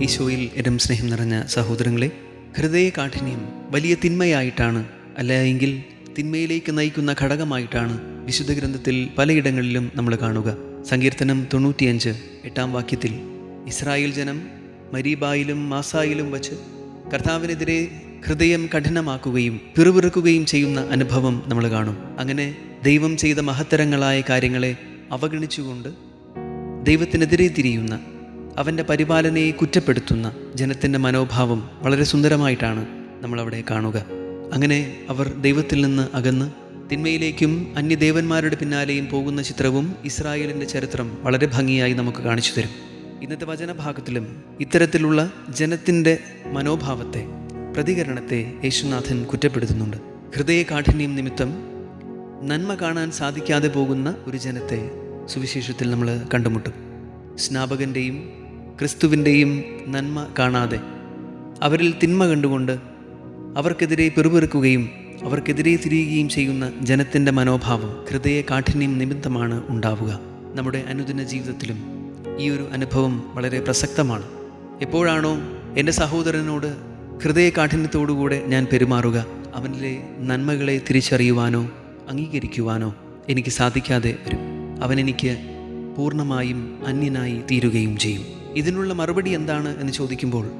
ഈശോയിൽ ഇടം സ്നേഹം നിറഞ്ഞ സഹോദരങ്ങളെ ഹൃദയ കാഠിന്യം വലിയ തിന്മയായിട്ടാണ് അല്ല എങ്കിൽ തിന്മയിലേക്ക് നയിക്കുന്ന ഘടകമായിട്ടാണ് വിശുദ്ധ ഗ്രന്ഥത്തിൽ പലയിടങ്ങളിലും നമ്മൾ കാണുക. സങ്കീർത്തനം തൊണ്ണൂറ്റിയഞ്ച് എട്ടാം വാക്യത്തിൽ ഇസ്രായേൽ ജനം മരീബായിലും മാസായിലും വച്ച് കർത്താവിനെതിരെ ഹൃദയം കഠിനമാക്കുകയും പിറുപിറുക്കുകയും ചെയ്യുന്ന അനുഭവം നമ്മൾ കാണും. അങ്ങനെ ദൈവം ചെയ്ത മഹത്തരങ്ങളായ കാര്യങ്ങളെ അവഗണിച്ചുകൊണ്ട് ദൈവത്തിനെതിരെ തിരിയുന്ന അവന്റെ പരിപാലനയെ കുറ്റപ്പെടുത്തുന്ന ജനത്തിന്റെ മനോഭാവം വളരെ സുന്ദരമായിട്ടാണ് നമ്മളവിടെ കാണുക. അങ്ങനെ അവർ ദൈവത്തിൽ നിന്ന് അകന്ന് തിന്മയിലേക്കും അന്യദേവന്മാരുടെ പിന്നാലെയും പോകുന്ന ചിത്രവും ഇസ്രായേലിന്റെ ചരിത്രം വളരെ ഭംഗിയായി നമുക്ക് കാണിച്ചു തരും. ഇന്നത്തെ വചനഭാഗത്തിലും ഇത്തരത്തിലുള്ള ജനത്തിന്റെ മനോഭാവത്തെ പ്രതികരണത്തെ യേശുനാഥൻ കുറ്റപ്പെടുത്തുന്നുണ്ട്. ഹൃദയ കാഠിന്യം നിമിത്തം നന്മ കാണാൻ സാധിക്കാതെ പോകുന്ന ഒരു ജനത്തെ സുവിശേഷത്തിൽ നമ്മൾ കണ്ടുമുട്ടും. സ്നാപകന്റെയും ക്രിസ്തുവിന്റെയും നന്മ കാണാതെ അവരിൽ തിന്മ കണ്ടുകൊണ്ട് അവർക്കെതിരെ പെറുപെറുക്കുകയും അവർക്കെതിരെ തിരിയുകയും ചെയ്യുന്ന ജനത്തിന്റെ മനോഭാവം ഹൃദയ കാഠിന്യം നിമിത്തമാണ് ഉണ്ടാവുക. നമ്മുടെ അനുദിന ജീവിതത്തിലും ഈ ഒരു അനുഭവം വളരെ പ്രസക്തമാണ്. എപ്പോഴാണോ എന്റെ സഹോദരനോട് ഹൃദയ കാഠിന്യത്തോടുകൂടെ ഞാൻ പെരുമാറുക അവനിലെ നന്മകളെ തിരിച്ചറിയുവാനോ അംഗീകരിക്കുവാനോ എനിക്ക് സാധിക്കാതെ വരും. അവൻ എനിക്ക് പൂർണമായും അന്യനായി തീരുകയും ചെയ്യും. ഇതിനുള്ള മറുപടി എന്താണ് എന്ന് ചോദിക്കുമ്പോൾ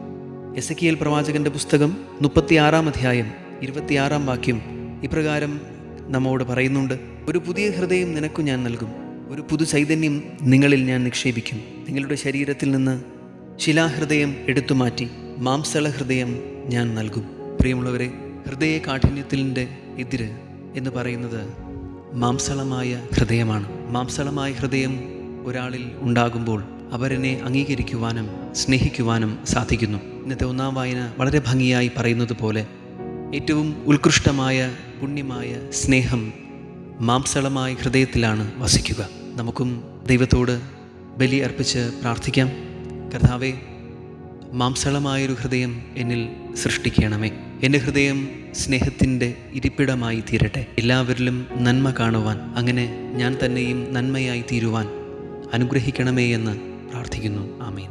എസ് എ പ്രവാചകന്റെ പുസ്തകം മുപ്പത്തിയാറാം അധ്യായം ഇരുപത്തിയാറാം വാക്യം ഇപ്രകാരം നമ്മോട് പറയുന്നുണ്ട് ഒരു പുതിയ ഹൃദയം നിനക്കു ഞാൻ നൽകും. ഒരു പുതു ചൈതന്യം നിങ്ങളിൽ ഞാൻ നിക്ഷേപിക്കും. നിങ്ങളുടെ ശരീരത്തിൽ നിന്ന് ശിലാഹൃദയം എടുത്തു മാറ്റി മാംസള ഹൃദയം ഞാൻ നൽകും. പ്രിയമുള്ളവരെ ഹൃദയ കാഠിന്യത്തിന്റെ എതിര് എന്ന് പറയുന്നത് മാംസളമായ ഹൃദയമാണ്. മാംസളമായ ഹൃദയം ഒരാളിൽ ഉണ്ടാകുമ്പോൾ അവരനെ അംഗീകരിക്കുവാനും സ്നേഹിക്കുവാനും സാധിക്കുന്നു. ഇന്നത്തെ ഒന്നാം വായന വളരെ ഭംഗിയായി പറയുന്നത് പോലെ ഏറ്റവും ഉത്കൃഷ്ടമായ പുണ്യമായ സ്നേഹം മാംസളമായ ഹൃദയത്തിലാണ് വസിക്കുക. നമുക്കും ദൈവത്തോട് ബലി അർപ്പിച്ച് പ്രാർത്ഥിക്കാം. കർത്താവെ മാംസളമായൊരു ഹൃദയം എന്നിൽ സൃഷ്ടിക്കണമേ. എന്റെ ഹൃദയം സ്നേഹത്തിന്റെ ഇരിപ്പിടമായി തീരട്ടെ. എല്ലാവരിലും നന്മ കാണുവാൻ അങ്ങനെ ഞാൻ തന്നെയും നന്മയായി തീരുവാൻ അനുഗ്രഹിക്കണമേ എന്ന് പ്രാർത്ഥിക്കുന്നു. ആമീൻ.